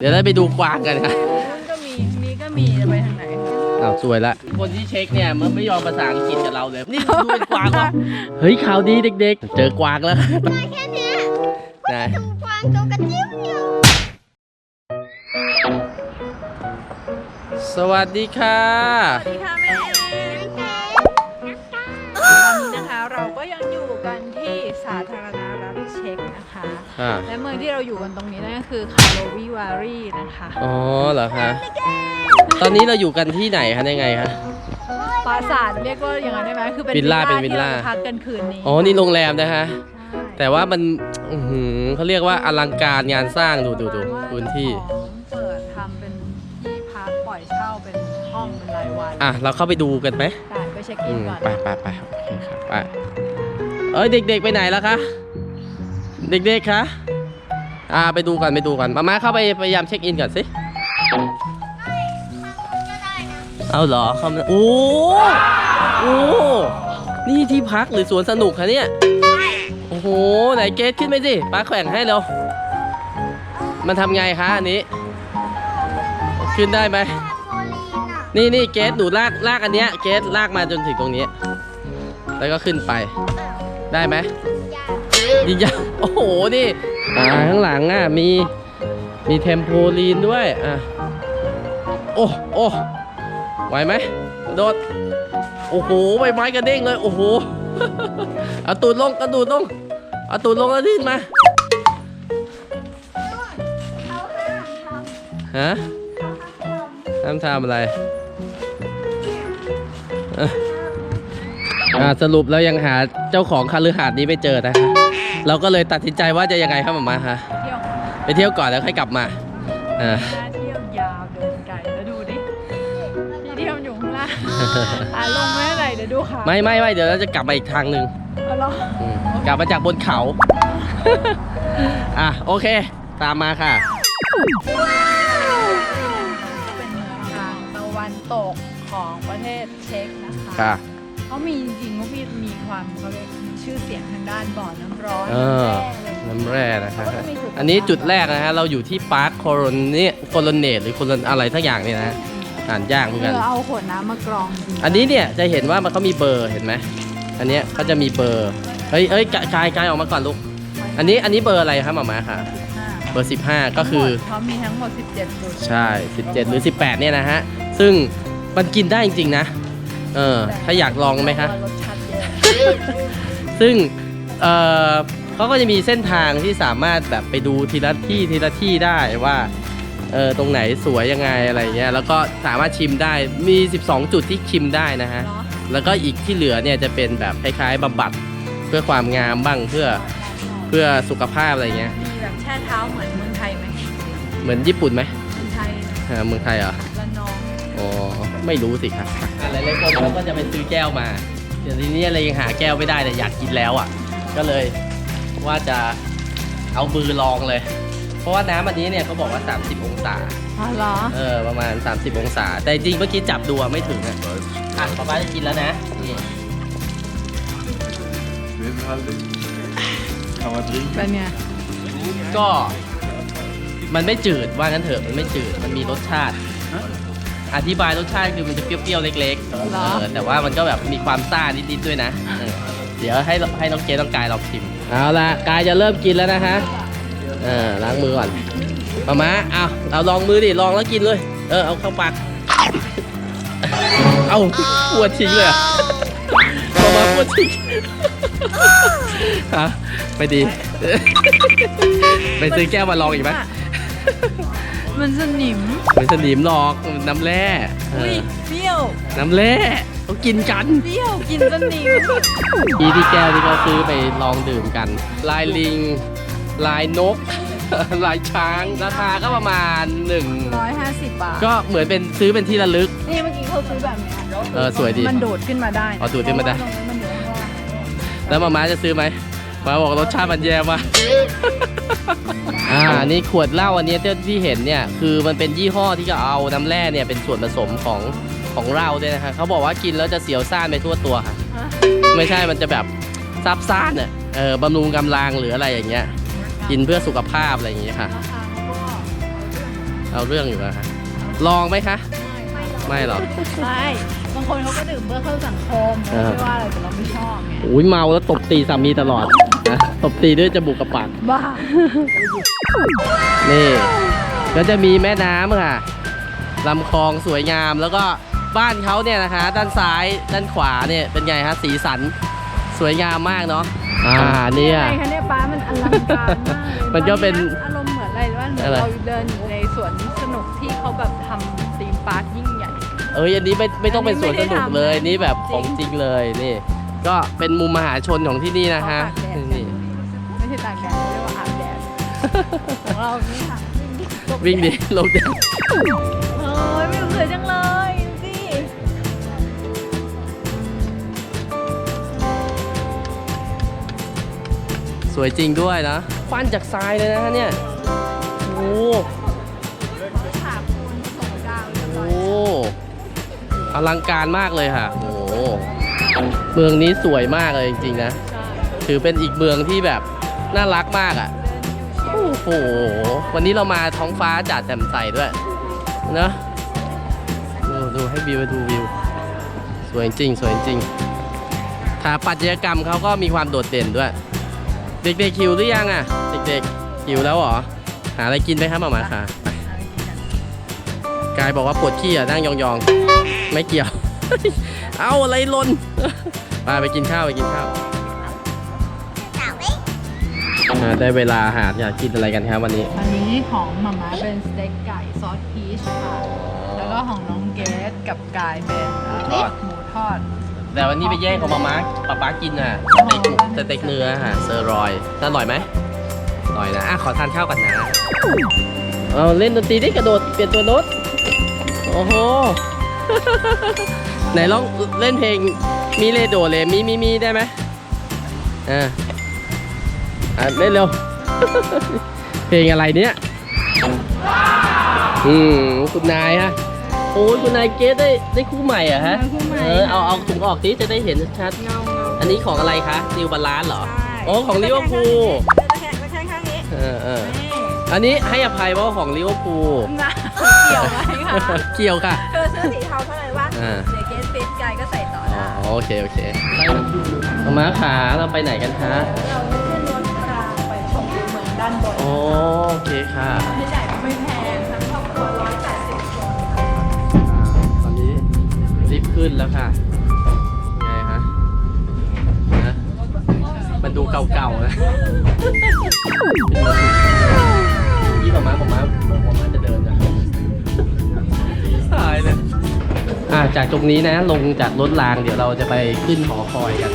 เดี๋ยวเราไปดูกวางกันค่ะนู้นก็มีนี้ก็มีจะไปทางไหนอ้าวสวยละ คนที่เช็คเนี่ยมันไม่ยอมภาษาอังกฤษกับเราเลย นี่ดูเป็นกวางวะเฮ้ยข่าวดีเด็กๆ เจอกวางแล้วแค่เนี้ยได้ดูกวางตัวกระจิ้วเดียวสวัสดีค่ะ สวัสดีค่ะแม่ อ่าและเมืองที่เราอยู่กันตรงนี้นั่นก็คือคาโลวีวารีนะคะอ๋อเหรอคะตอนนี้เราอยู่กันที่ไหนคะยังไงคะปราสาทเรียกว่าอย่างนั้นได้ไหมคือเป็นวิลล่าเป็นวิลล่าที่รจะพักกันคืนนี้อ๋อนี่โรงแรมนะคะใช่แต่ว่ามันอื้อหือเขาเรียกว่าอลังการงานสร้างดูดูดูพื้นที่ของเปิดทำเป็นที่พักปล่อยเช่าเป็นห้องเป็นรายวันอะเราเข้าไปดูกันไหมได้ไปเช็คอิอืนมก่อน ไปไปไปโอเคครับไปเอ้ยเด็กๆไปไหนแล้วคะ เด็กๆ คะ อ่า ไปดูก่อนไปดูก่อนมาม่าเข้าไปพยายามเช็คอินก่อนสิ เอาเหรอเข้ามาโอ้โอ้นี่ที่พักหรือสวนสนุกคะเนี่ย โอ้โห ไหนเกตขึ้นไปสิป้าแข่งให้เร็ว มันทำไงคะอันนี้ ขึ้นได้ไหมโคลีนอะนี่นี่เกสหนูลากลากอันเนี้ย เกสลากมาจนถึงตรงนี้ แล้วก็ขึ้นไป ได้ไหมยายิงยาว โอ้โห นี่ อ่า ข้างหลังอะ มี มีเทมโพลีนด้วย อะ โอ้ โอ้ ไหวไหมโดด โอ้โห ใบไม้กระเด้งเลย โอ้โห เอาตูดลงกระดูดลง เอาตูดลงแล้วดิ้นมา เขาห้ามทำฮะห้ามทำอะไรเอ้ออ่าสรุปแล้วยังหาเจ้าของคาลือหาดนี้ไม่เจอนะคะ เราก็เลยตัดสินใจว่าจะยังไงครับหมอมาคะเที่ยวไปเที่ยวก่อนแล้วค่อยกลับมาอ่าน่า เที่ยวยาวเดินไกลแล้วดูดิที่เที่ยวอยู่ข้างล่างอะลงไม่เท่าไหร่เดี๋ยวดูขาไม่ไม่ไม่เดี๋ยวเราจะกลับมาอีกทางหนึ่งเอาเหรออืมกลับมาจากบนเขา อะโอเค ตามมาค่ะ เป็นทางตะวันตกของประเทศเช็กนะคะ ค่ะ เขามีจริงๆเขามีมีความเขาเรียกชื่อเสียงทางด้านบ่อน้ำร้อนเออ น้ำแร่อะไรอย่างเงี้ยน้ำแร่นะคะเขาก็มีจุดอันนี้จุดแรกนะฮะ เราอยู่ที่ปาร์คโคโรนนี่โคโรเนตหรือโคโรนอะไรทักอย่างเนี่ยนะอ่านยากเหมือนเอกันอเอาขวดน้ำมากรองจริงๆอันนี้เนี่ยจะเห็นว่ามันเขามีเบอร์เห็นไหม อันเนี้ยเขาจะมีเบอร์ เฮ้ยเฮ้ยกายกายกายออกมาก่อนลูก อันนี้อันนี้เบอร์อะไรครับหมอมาค่ะ เบอร์ 15 ก็คือเขามีทั้งหมด 17จุดใช่ 17 หรือ 18 เนี่ยนะฮะ ซึ่งมันกินได้จริงๆนะ เออ ถ้าอยากลองไหมคะ รสชาติเย็นซึ่งเอ่อเขาก็จะมีเส้นทางที่สามารถแบบไปดูทีละที่ทีละที่ได้ว่าเออตรงไหนสวยยังไงอะไรเงี้ยแล้วก็สามารถชิมได้มี 12 จุดที่ชิมได้นะฮะ เนาะแล้วก็อีกที่เหลือเนี่ยจะเป็นแบบคล้ายๆบำบัดเพื่อความงามบ้างเพื่อเพื่อสุขภาพอะไรเงี้ยมีแบบแช่เท้าเหมือนเมืองไทยไหมเหมือนญี่ปุ่นไหมเมืองไทยเออเมืองไทยเหรอละน องอ๋อไม่รู้สิครับหลายๆคนเขาก็จะไปซื้อแก้วมาเดี๋ยวทีนี้อะไรยังหาแก้วไม่ได้แต่อยากกินแล้วอะ ก็เลยว่าจะเอามือลองเลย เพราะว่าน้ำอันนี้เนี่ยเขาบอกว่า 30 องศา อ๋อเหรอ เออประมาณ 30 องศา แต่จริงเมื่อกี้จับดูอะไม่ถึงอะอะป๊าป้าจะกินแล้วนะนี่ Kann man trinken. เป็นไงก็มันไม่จืดว่างั้นเถอะมันไม่จืดมันมีรสชาติ อธิบายรสชาติคือมันจะเปรี้ยวๆเล็กๆเหรอเออแต่ว่ามันก็แบบมีความซ่านิดๆด้วยนะเออเดี๋ยวให้ให้น้องเกดน้องกายลองชิมเอาละกายจะเริ่มกินแล้วนะฮะเออล้างมือก่อนมามาเอาเราลองมือดิลองแล้วกินเลย เออเอาเข้าปากเอาปวดทิ้งเลยเหรอะมามาปวดทิ้งฮะไม่ดี ไปซื้อแก้วมาลองอีกไหม มันสนิมไม่สนิมหรอกมันน้ำแร่เออุ้ยอเปรี้ยวน้ำแร่เขากินกัน เปรี้ยวกินสนิมอีที่แก้วที่เขาซื้อไปลองดื่มกัน ลายลิง ลายนก ลายช้าง ราคาก็ประมาณหนึ่ง150บาท ก็เหมือนเป็นซื้อเป็นที่ระลึก นี่เมื่อกี้เขาซื้อแบบเนี้ยเออสวยดี มันโดดขึ้นมาได้ะอ๋อดูดขึ้นมาได้ เพระว่ตรงนั้นมันอยู่ข้างล่างแล้วมาม้าจะซื้อไหม มาบอกรสชาติมันแย่มาก อ่า นี่ขวดเหล้าอันเนี้ยที่ที่เห็นเนี่ย คือมันเป็นยี่ห้อที่เขาเอาน้ำแร่เนี่ยเป็นส่วนผสมของของเหล้าด้วยนะคะเขาบอกว่ากินแล้วจะเสียวซ่านไปทั่วตัวค่ะฮะไม่ใช่ มันจะแบบซับซ่านอะเออบำรุงกำลังหรืออะไรอย่างเงี้ย กินเพื่อสุขภาพอะไรอย่างเงี้ยค่ะราคาเขาก็เอาเรื่องอยู่แล้วฮะลองไหมคะ ไม่หรอก ใช่บางคนเขาก็ดื่มเพื่อเข้าสังคมเออไม่ว่าอะไรแต่เราไม่ชอบไง อุ้ยเมาแล้วตบตีสามีตลอด นะตบตีด้วยจมูกกับปากบ้า นี่ ก็จะมีแม่น้ำค่ะลำคลองสวยงามแล้วก็บ้านเขาเนี่ยนะคะ ด้านซ้ายด้านขวาเนี่ยเป็นไงฮะสีสันสวยงามมากเนาะอ่าเนี่ย อะไรคะเนี่ยป้ามันอลังการมากเลยมันก็เป็นอารมณ์เหมือนอะไรว่าเหมือนอะไร เราเดินอยู่ในสวนสนุกที่เขาแบบทำธีมปาร์คยิ่งใหญ่ เอ้ยอันนี้ไม่ไม่ต้องเป็นสวนสนุกเลยอันนี้นี่ไม่ได้ทำแบบของจริงเลยนี่ ก็เป็นมุมมหาชนของที่นี่นะเขาคะตากแดดกันนี่ไม่ ใช่ตากแดดเรียกว่าอาบแดดของเรานี่ค่ะวิ่งดิลงแดดเฮ้ยไม่สวยจังเลยดูสิสวยจริงด้วยนะควันจากทรายเลยนะฮะเนี่ยโอ้ฉากปูนผสมกาวเรียบโหร้อยอลังการมากเลยค่ะโอ้โหเมืองนี้สวยมากเลยจริงๆนะ ใช่ถือเป็นอีกเมืองที่แบบ น่ารักมากอะ โอ้โห วันนี้เรามาท้องฟ้าจัดแจ่มใสด้วยเนอะดูดูให้วิวดูวิว สวยจริง สวยจริงสถาปัตยกรรมเขาก็มีความโดดเด่นด้วย เด็กๆหิวหรือยังอะ เด็กๆหิวแล้วเหรอ หาอะไรกินไหมครับหมามาค่ะไปกายบอกว่าปวดขี้อะนั่งยองๆ ไม่เกี่ยว เอาอะไรหลนไปไปกินข้าวไปกินข้าวสาวไหม อ่าได้เวลาหาอยากกินอะไรกันครับวันนี้ อันนี้ของหมาม่าเป็นสเต็กไก่ซอสพีชค่ะ แล้วก็ของน้องเกดกับกายเป็นเอ่อทอด หมูทอด แต่วันนี้ไปแย่งของมาม่าป๊าป๊ากินอะสเต็กสเต็กเนื้อฮะเซอร์รอยน่าอร่อยไหมอร่อยนะอะขอทานข้าวก่อนนะเอาเล่นดนตรีได้กระโดดเปลี่ยนตัวโน้ตโอ้โห ไหนลองเล่นเพลงมีเลโดเลมีมีมีได้ไหมอ่า อะเล่นเร็ว เพลงอะไรเนี่ยอืมคุณนายฮะ โอ้ยคุณนายเกสได้ได้คู่ใหม่เหรอะฮะได้คู่ใหม่ เออเอาเอาถุงออกดิจะได้เห็นชัด เงาเงาๆอันนี้ของอะไรคะนิวบาลานเหรอใช่โอ้ของลิเวอร์พูลตะแคงตะแคงข้างนี้เออเออนี่อันนี้ให้อภัยเพราะว่าของลิเวอร์พูลนะเกี่ยวไหมคะเกี่ยวค่ะเธอซื้อสีเทาเท่าไหร่วะอ่าเดี๋ยวเกสฟิตกายก็ใส่ต่ออ๋อได้โอเคโอเคมาม้าขาเราไปไหนกันคะเรา โอโอเคค่ะไม่ใหญ่ไม่แพงทั้งครอบครัว180คนตอนนี้รีบขึ้นแล้วค่ะไงฮะนะมันดูเก่าๆนะยี่ประมาณประมาณประมาณจะเดินนะตายเลยอ่าจากตรงนี้นะ ลงจากรถรางเดี๋ยวเราจะไปขึ้นหอคอยกัน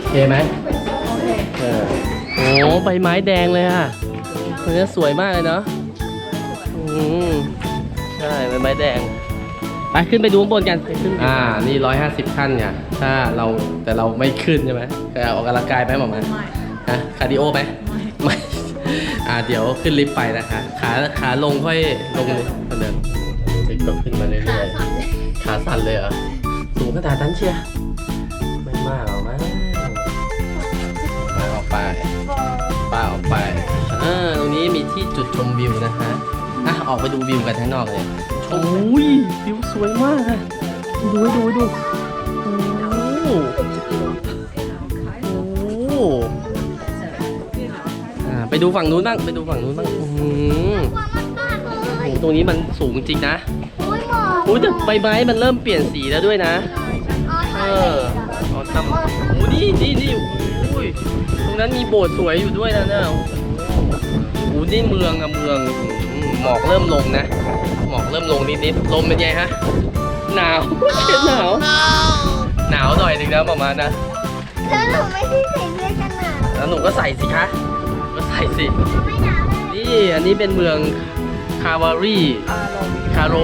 โอเคไหมโอเคเออโอ้ใบไม้แดงเลยอะ เนื้อสวยมากเลยเนาะอืมใช่ใบไม้แดง ไปขึ้นไปดูข้างบนกันไปขึ้นอ่า นี่ร้อยห้าสิบขั้นเนี่ยถ้าเราแต่เราไม่ขึ้นใช่ไหมแต่ออกกำลังกายไหมหมอมาไม่ฮะคาร์ดิโอไหมไม่ อ่า เดี๋ยวขึ้นลิฟต์ไปนะคะ ขาขาลงค่อยลงเลยเหมือนเดิมลิฟต์ก็ขึ้นมาเรื่อยๆ ขาสั่นเลยเหรอ สูงขนาดนั้นเชียร์ไม่มากหรอกมั้งมาออกไปป้าออกไปเออตรงนี้มีที่จุดชมวิวนะคะอะออกไปดูวิวกันข้างนอกเลยโอ้ยวิวสวยมากอะดูให้ดูให้ดูโอ้โหโอ้โหอ่าไปดูฝั่งนู้นบ้างไปดูฝั่งนู้นบ้างอื้อหือกลัวมากๆเลโอ้ยโหตรงนี้มันสูงจริงนะโอ้ยหมอกโอ้ยแต่ใบไม้มันเริ่มเปลี่ยนสีแล้วด้วยนะ อ๋อเอทำเลยอเอาทำโอ้นี่นี่นี่โอ้ยตรงนั้นมีโบสถ์สวยอยู่ด้วยนะเนี่ยโอ้โห นี่เมืองอะเมืองอืมหมอกเริ่มลงนะ หมอกเริ่มลงนิดๆ ลมเป็นไงฮะ หนาว หนาว หนาวหน่อยหนึงนะประมาณนะ แล้วหนูไม่ได้ใส่เสื้อกันหนาวแล้วหนูก็ใส่สิคะ ก็ใส่สิ ไม่หนาวเลยนี่อันนี้เป็นเมืองคาวารีคาโลคาโร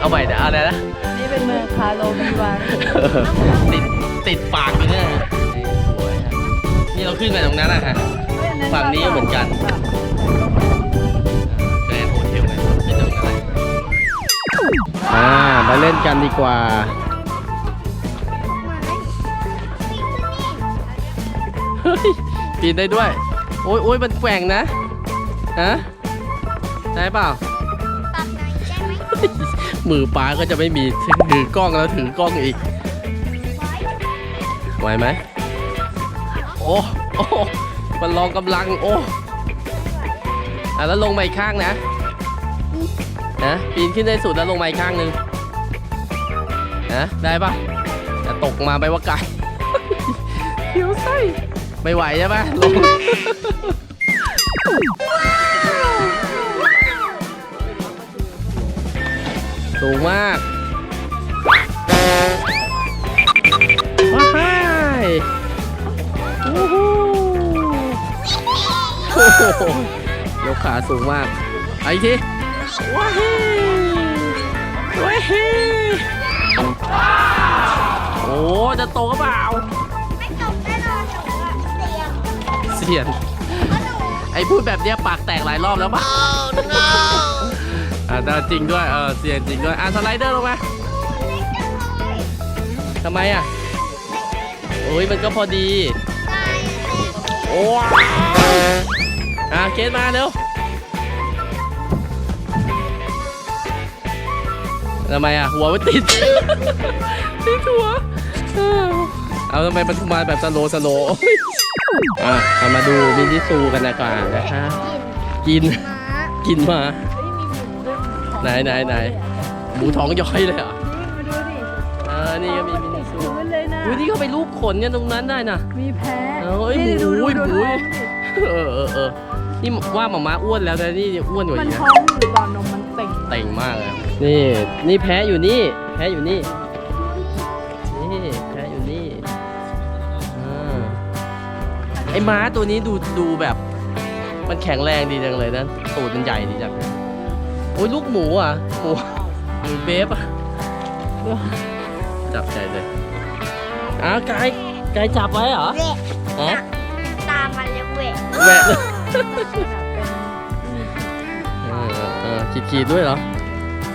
เอาใหม่เดี๋ยวอะไรนะ นี่เป็นเมืองคาโลบิวารีติดติดปากอยู่เนี่ยนี่สวยฮะนี่เราขึ้นไปตรงนั้นอะฮะฝั่งนี้ก็เหมือนกัน อ่ามาเล่นกันดีกว่า เฮ้ยปีนได้ด้วย โอ้ยโอ้ยมันแกว่งนะ ฮะ ได้เปล่า ตัดไงมือป้าก็จะไม่มีถือกล้องแล้วถือกล้องอีกไหวไหม โอ้โอ้มันลองกำลัง โอ้อะแล้วลงมาอีกข้างนะ นะปีนขึ้นได้สุดแล้วลงมาอีกข้างหนึ่งนะได้ปะจะตกมาไปว่าไกลเขียวไส้ไม่ไหวใช่ปะลงสูงมากว้ายโอ้โหโอ้โหยกขาสูงมาก ไปอีกที ว้ายว้ายโอ้จะโตก็เปล่าไม่ตกแน่นอนหนูอะเสียงเสียนเพราะหนูไอ้พูดแบบเนี้ยปากแตกหลายรอบแล้วป่ะอ่าแต่จริงด้วย เออเสียนจริงด้วย อะสไลเดอร์ลงมาเล็กจังเลยทำไมอะโอ้ยมันก็พอดีตายโอ้ยอะเคสมาเร็ว ทำไมอะ หัวมันติด ติดหัว เออเอาทำไมมันมาแบบสโลว์สโลว์โอ้ยอะเอามาดูมินิซูกันดีกว่านะคะ กินม้ากินมาเฮ้ยมีหมูด้วยหมูท้องไหนไหนไหนหมูท้องย้อยเลยเหรอะนี่มาดูดิเออนี่ก็มีมินิซูดูไว้เลยนะดูนี่เขาไปรูปขนกันตรงนั้นได้นะมีแพ้เอ้ยนี่ดูหมูดูดูหมูท้องดิเออเออเออนี่ว่าหมาม้าอ้วนแล้วนะนี่อ้วนกว่ามันอีกนะท้องอยู่ตอนนมมันเต่ง เต่งมากเลย นี่นี่แพ้อยู่นี่ แพ้อยู่นี่นี่แพ้อยู่นี่อ่าไอ้ม้าตัวนี้ดูดูแบบ มันแข็งแรงดีจังเลยนะตูดมันใหญ่ดีจังโอ้ยลูกหมูอะหมูหมูเบฟอะจับใจเลยอ้าวกายกายจับไว้เหรอเวะฮะตามมันเลยเวะแหวะเลยเออเออขีดขีดๆด้วยเหรอ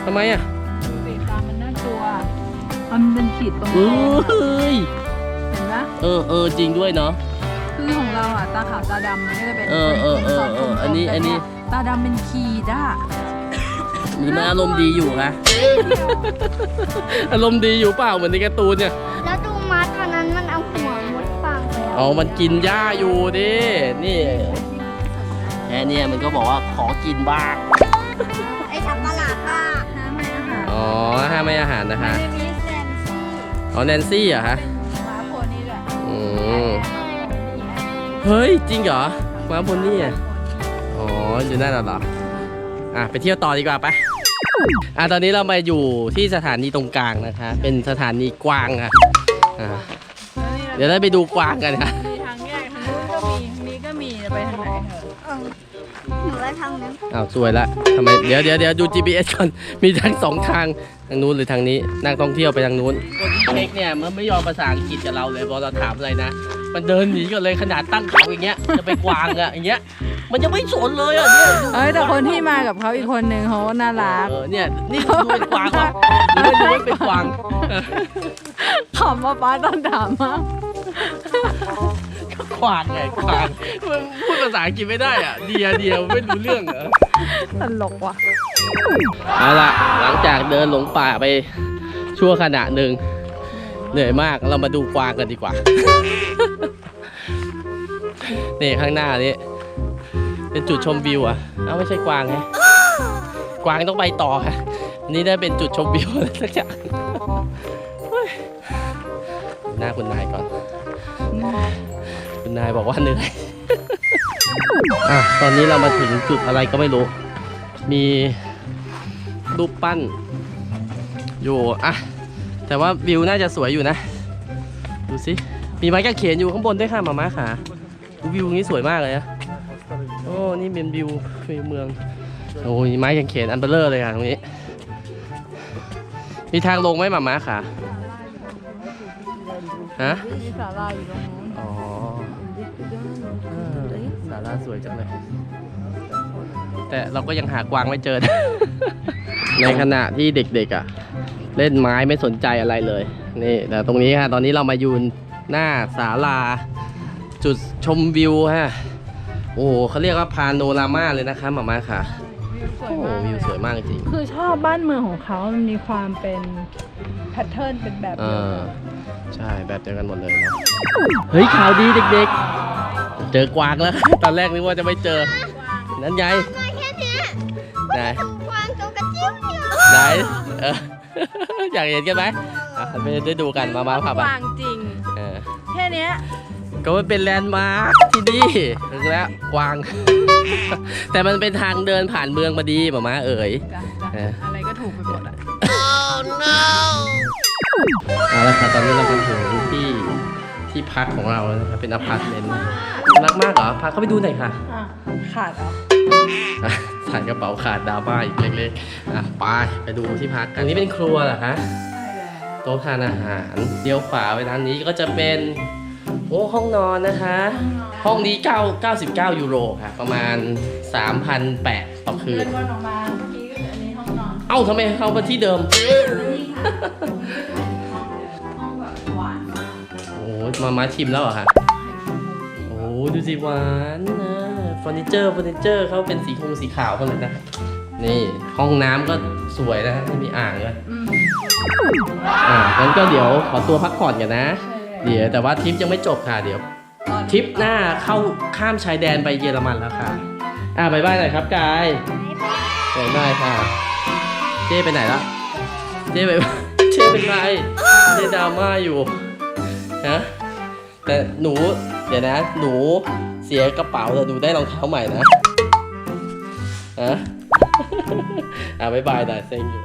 ทำไมอะดูสิตามันน่ากลัวมันเป็นขีดตรงเอ้คอยยเห็นไหมเออเออจริงด้วยเนาะ คือของเราอะตาขาวตาดำมันก็จะเป็นเออเออเออเอออันนี้อันนี้ ตาดำเป็นขีดอะหรือมันอารมณ์ดีอยู่คะอารมณ์ดีอยู่เปล่าเหมือนในการ์ตูนเนี่ย แล้วดูม้าตัวนั้นมันเอาหัวมุดปากไปแล้วอ๋อมันกินหญ้าอยู่ดิ นี่แค่เนี้มันก็บอกว่าขอกินบ้าง ไอ้สับประหลาดอะน้ำให้อาหารอ๋อห้ามไม่อาหารนะคะ ไม่มีแซมซี่อ๋อแนนซี่เหรอคะเป็นม้าโพนี่แหละอืมเฮ้ย จริงเหรอม้าพนนี่อะอ๋ออยู่นั่นน่ะเหรออะไปเที่ยวต่อดีกว่าไปอะตอนนี้เรามาอยู่ที่สถานีตรงกลางนะคะ เป็นสถานีกวางอะอะเดี๋ยวเราไปดูกวางกันค่ะ นูว่าทางนั้นอ้าวสวยละทำไมเดี๋ยวเดี๋ยวเดี๋ยวดู GPS ก่อน มีทั้งสองทางทางนู้นหรือทางนี้นักท่องเที่ยวไปทางนู้นคนที่เช็คเนี่ยมันไม่ยอมภาษาอังกฤษกับเราเลยพอเราถามอะไรนะ มันเดินหนีกันเลยขนาดตั้งเขาอย่างเงี้ยจะไปกวางอะอย่างเงี้ยมันยังไม่สนเลยอะเนี่ยดูเอ้ยแต่คนที่มากับเขาอีกคนนึงเขาก็น่ารัก เออเนี่ยนี่ดูเป็นกวางเหรอหรือดูไม่เป็นกวาง ขำมาป้าตอนถามมาก กวางไงกวางมันพูดภาษาอังกฤษไม่ได้อะเดียเดียวไม่รู้เรื่องเหรอตลกว่ะเอาล่ะหลังจากเดินหลงป่าไปชั่วขณะหนึ่งเหนื่อยมากเรามาดูกวางกันดีกว่า นี่ข้างหน้านี้เป็นจุดชมวิวอะเอ้าไม่ใช่กวางไงกวางต้องไปต่อค่ะอันนี้ได้เป็นจุดชมวิวอะไรสักอย่างเฮ้ยหน้าคุณนายก่อนคุณ นายบอกว่าเหนื่อย อะ ตอนนี้เรามาถึงจุดอะไรก็ไม่รู้ มีรูปปั้น อยู่ อะ แต่ว่าวิวน่าจะสวยอยู่นะ ดูสิ มีไม้กางเขนอยู่ข้างบนด้วยค่ะหมาม้าขาดูวิวนี้สวยมากเลยนะโอ้ นี่เป็นวิววิวเมือง โอ้ยไม้กางเขนอันเบลเลอร์เลยค่ะตรงนี้ มีทางลงไหมหมาม้าขาฮะมีศาลาอยู่ตรงนู้นาสาราสวยจังเลย แต่เราก็ยังหากวางไม่เจอนะในขณะที่เด็กๆอะ เล่นไม้ไม่สนใจอะไรเลย นี่แต่ตรงนี้ค่ะตอนนี้เรามาอยู่หน้าศาลา จุดชมวิวฮะ โอ้โหเขาเรียกว่าพาโนรามาเลยนะคะหมามาค่ะวิวสวโอ้ยโหมากวิวสวยมากจริงคือชอบบ้านเมืองของเขามันมีความเป็นแพทเทิร์นเป็นแบบเอเดียวอกันใช่แบบเดียวกันหมดเลยเนาะเฮ้ยข่าวดีเด็กๆ เจอกวางแล้ว ตอนแรกนึกว่าจะไม่เจอ นั่นไงมาแค่เนี้ยไหนดูกวางตัวกระจิ้วเดียวไหนเอออยากเห็นกันไหมอะไม่ได้ดูกันมามาพาไปกวางจริง เออแค่เนี้ยก็มันเป็นแลนด์มาร์คที่นี่ถึงแล้วกวาง แต่มันเป็นทางเดินผ่านเมืองมาดีหมามาเอ๋ย จ้ะจ้ะเอออะไรก็ถูกไปหมดอะ เอาละค่ะตอนนี้เรามาถึงที่ ที่พักของเราแล้วนะครับเป็นอพาร์ตเมนต์รักมากเหรอ พาเข้าไปดูหน่อยค่ะอะขาดเหรออะใส่กระเป๋าขาดดราม่าอีกเล็กๆอะไปไปดูที่พักอันนี้เป็นครัวเหรอคะใช่แล้วโต๊ะทานอาหารเลี้ยวขวาไปทางนี้ก็จะเป็นโอ้ห้องนอนนะคะ ห้องนี้9 99 ยูโรค่ะ ประมาณ 3,800ต่อคืเดินนวนออกมาเมื่อกี้อันนี้ห้องนอนเอ้าทำไมเข้ามาที่เดิมนี่ค่ะตรงนี้ก็จะ มามาชิมแล้วเหรอคะโอ้ดูสิหวานนะเฟอร์นิเจอร์เฟอร์นิเจอร์เขาเป็นสีคงสีขาวกันเลยนะ นี่ห้องน้ำก็สวยนะไม่มีอ่างด้วยอืมอ่างั้นก็เดี๋ยวขอตัวพักผ่อนกันนะใช่เลยเดี๋ยวแต่ว่าทริปยังไม่จบค่ะเดี๋ยวตอนทริปหน้าเข้าข้ามชายแดนไปเยอรมันแล้วค่ะ อ่าบายบายหน่อยครับกายบายบายค่ะ เจ้ไปไหนแล้วเจ้ไปเจ้เป็นไรเจ้ดราม่าอยู่นะ แต่หนู เดี๋ยวนะ หนูเสียกระเป๋าแต่หนูได้รองเท้าใหม่นะฮะอ่าบายบายหน่เซ็งอยู่